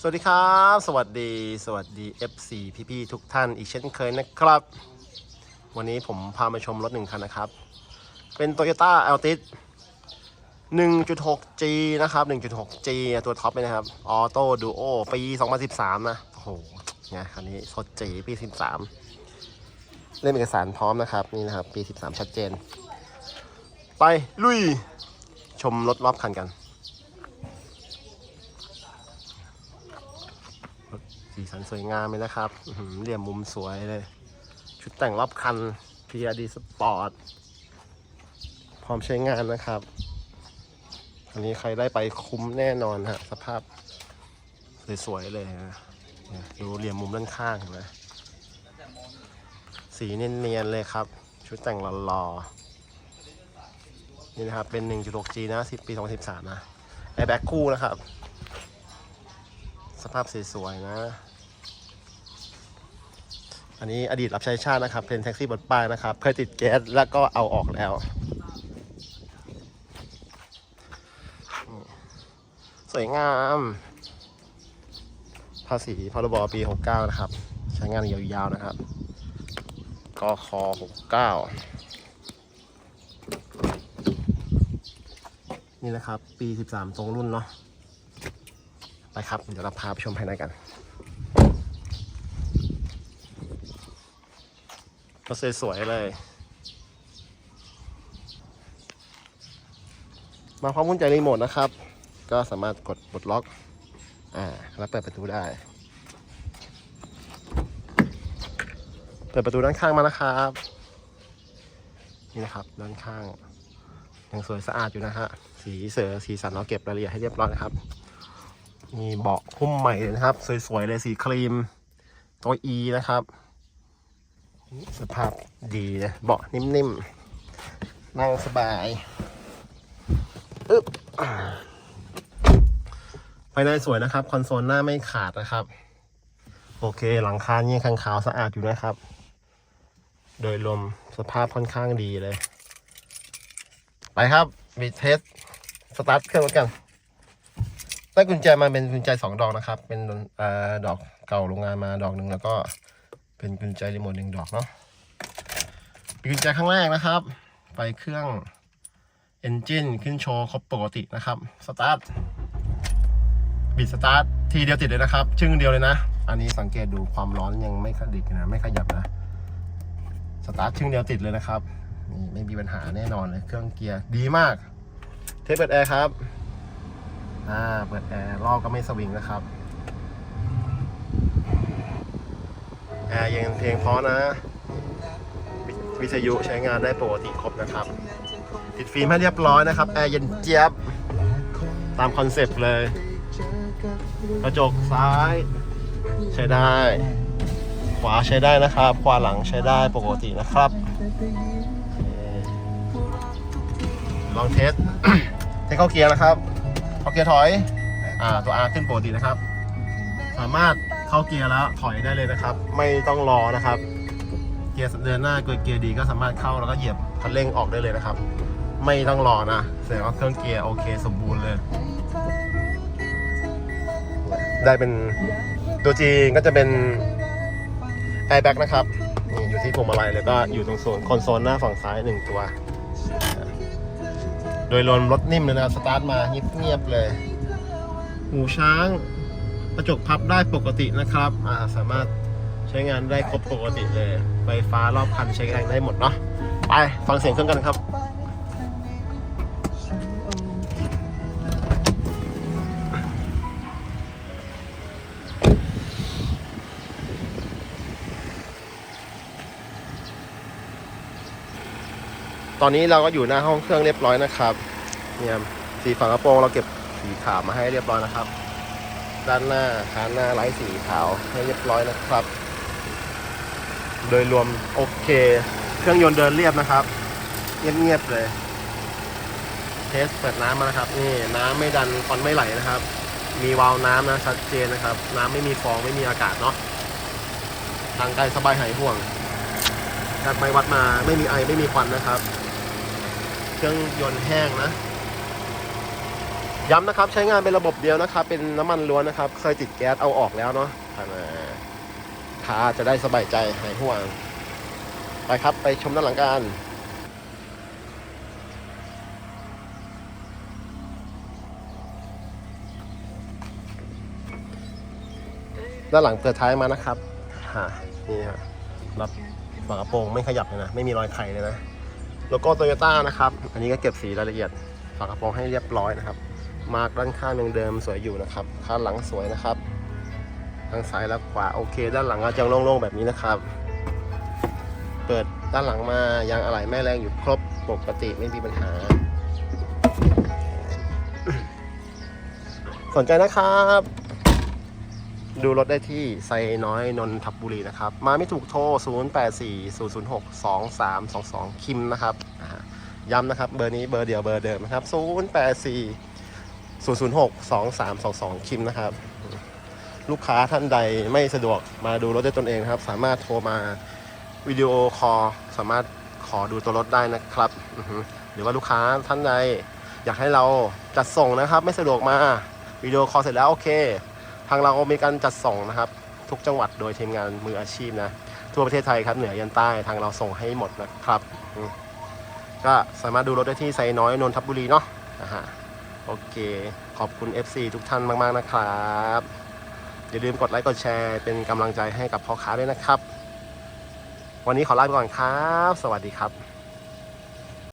สวัสดีครับ สวัสดีสวัสดี FC พี่ๆทุกท่านอีกเช่นเคยนะครับ วันนี้ผมพามาชมรถหนึ่งคันนะครับ เป็น Toyota Altis 1.6G นะครับ 1.6G ตัวท็อปเลยนะครับ Auto Duo ปี 2013 นะโอ้โหไงคันนี้สดจีปี 13 เล่มเอกสารพร้อมนะครับ นี่นะครับ ปี 13 ชัดเจน ไปลุยชมรถรอบคันกัน สีสั นสวยงามเลยนะครับเหลี่ยมมุมสวยเลย ชุดแต่งรอบคัน PRD Sport พร้อมใช้งานนะครับ อันนี้ใครได้ไปคุ้มแน่นอนฮะ สภาพสวยๆเลยนะดูเหลี่ยมมุมด้านข้างเห็นไหมสีเนียนๆเลยครับ ชุดแต่งหล่อๆนี่นะครับ เป็น 1.6G นะ10ปี 2013 นะแอแบ็กคู่นะครับ สภาพสวยๆนะ อันนี้อดีตรับใช้ชาตินะครับ เป็นแท็กซี่บดป้ายนะครับ เคยติดแก๊สแล้วก็เอาออกแล้ว สวยงาม ภาษีพรบปี 69 นะครับ ใช้งานยาวๆนะครับกค69 นี่นะครับ ปี 13 ตรงรุ่นเนาะ ไปครับ เดี๋ยวเราพาไปชมภายในกัน ก็สวยๆเลย มาพร้อมกุญแจรีโมทนะครับ ก็สามารถกดปลดล็อก อ่า แล้วเปิดประตูได้ เปิดประตูด้านข้างมานะครับ นี่นะครับ ด้านข้าง ยังสวยสะอาดอยู่นะฮะ สีเสือสีสันเราเก็บรายละเอียดให้เรียบร้อยนะครับ มีเบาะหุ้มใหม่เลยนะครับ สวยๆเลยสีครีม ตัว E นะครับ สภาพดีนะ เบาะนิ่มๆ นั่งสบายอึ๊บภายในสวยนะครับ คอนโซลหน้าไม่ขาดนะครับ โอเค หลังคาเนี่คังขาวสะอาดอยู่นะครับ โดยรวมสภาพค่อนข้างดีเลย ไปครับมีเทสสตาร์ทเครื่องรถกันได้กุญแจมาเป็นกุญแจสองดอกนะครับ เป็นอดอกเก่าโรงงานมาดอกหนึ่งแล้วก็ เป็นกุญแจรีโมทหนึ่งดอกเนาะปีกุญแจข้างแรกนะครับ ไปเครื่องเอนจินขึ้นโชว์ครบปกตินะครับสตาร์ทบิดสตาร์ททีเดียวติดเลยนะครับ ชึ่งเดียวเลยนะ อันนี้สังเกตดูความร้อนยังไม่ขดิกนะ ไม่ขยับนะสตาร์ทชึ่งเดียวติดเลยนะครับนี่ไม่มีปัญหาแน่นอนเลย เครื่องเกียร์ดีมาก เทปเปิดแอร์ครับอ่าเปิดแอร์รอก็ไม่สวิงนะครับ แอร์ยังเพลงพราะนะวิวิทยุใช้งานได้ปกติครบนะครับ ติดฟิล์มให้เรียบร้อยนะครับแอร์เย็นเจี๊ยบ ตามคอนเซปต์เลย กระจกซ้าย ใช้ได้ ขวาใช้ได้นะครับ ขวาหลังใช้ได้ปกตินะครับ ลองเทสเทสเข้าเกียร์นะครับ เข้าเกียร์ถอย อ่าตัว R ขึ้นปกตินะครับ สามารถ เข้าเกียร์แล้วถอยได้เลยนะครับ ไม่ต้องรอนะครับ เกียร์เดินหน้าเกียร์ดีก็สามารถเข้าแล้วก็เหยียบคันเร่งออกได้เลยนะครับ ไม่ต้องรอนะแสดงว่าเครื่องเกียร์โอเค สมบูรณ์เลย ได้เป็นตัวจีก็จะเป็นแอร์แบ็กนะครับนี่อยู่ที่พวงมาลัยแล้วก็อยู่ตรงโซนคอนโซลหน้าฝั่งซ้ายหนึ่งตัว โดยรวมรถนิ่มเลยนะสตาร์ทมาเงียบๆเลย หูช้าง กระจกพับได้ปกตินะครับอ่าสามารถใช้งานได้ครบปกติเลย ไฟฟ้ารอบคันใช้งานได้หมดเนาะไปฟังเสียงเครื่องกันครับตอนนี้เราก็อยู่หน้าห้องเครื่องเรียบร้อยนะครับเนี่ยสีฝากระโปรงเราเก็บสีขาวมาให้เรียบร้อยนะครับ ด้านหน้าคานหน้าไร้สีขาวให้เรียบร้อยนะครับ โดยรวมโอเค เครื่องยนต์เดินเรียบนะครับ เงียบๆเลย เทสเปิดน้ำมานะครับ นี่น้ำไม่ดันควันไม่ไหลนะครับ มีวาล์วน้ำนะชัดเจนนะครับ น้ำไม่มีฟองไม่มีอากาศเนาะทางไกลสบายหายห่วงการไปวัดมาไม่มีไอไม่มีควันนะครับ เครื่องยนต์แห้งนะ ย้ำนะครับใช้งานเป็นระบบเดียวนะครับ เป็นน้ำมันล้วนนะครับ เคยติดแก๊สเอาออกแล้วเนาะอ่าขาจะได้สบายใจหายห่วง ไปครับไปชมด้านหลังกันด้านหลังเปิดท้ายมานะครับฮะนี่ฮะรับฝากระโปรงไม่ขยับเลยนะ ไม่มีรอยไขเลยนะ โลโก้โตโยต้านะครับ อันนี้ก็เก็บสีรายละเอียดฝากระโปรงให้เรียบร้อยนะครับ มาร์กด้านข้างยังเดิมสวยอยู่นะครับข้างหลังสวยนะครับทางซ้ายและขวาโอเค ด้านหลังก็จะโล่งๆแบบนี้นะครับ เปิดด้านหลังมายางอะไหล่แม่แรงอยู่ครบปกติไม่มีปัญหา สนใจนะครับ ดูรถได้ที่ไซน้อยนนทบุรีนะครับ มาไม่ถูกโทร 0840062322 คิมนะครับย้ำนะครับ เบอร์นี้เบอร์เดียวเบอร์เดิมนะครับ 084 0062322 คิมนะครับ ลูกค้าท่านใดไม่สะดวกมาดูรถด้วยตนเองนะครับ สามารถโทรมาวิดีโอคอลสามารถขอดูตัวรถได้นะครับ หรือว่าลูกค้าท่านใดอยากให้เราจัดส่งนะครับ ไม่สะดวกมาวิดีโอคอลเสร็จแล้วโอเค ทางเรามีการจัดส่งนะครับ ทุกจังหวัดโดยทีมงานมืออาชีพนะ ทั่วประเทศไทยครับเหนือยันใต้ทางเราส่งให้หมดนะครับ ก็สามารถดูรถได้ที่ไซน้อยนนทบุรีเนาะนะฮะ โอเค ขอบคุณ FC ทุกท่านมาก ๆ นะครับ อย่าลืมกดไลค์กดแชร์เป็นกำลังใจให้กับพ่อค้าด้วยนะครับ วันนี้ขอลาไปก่อนครับ สวัสดีครับ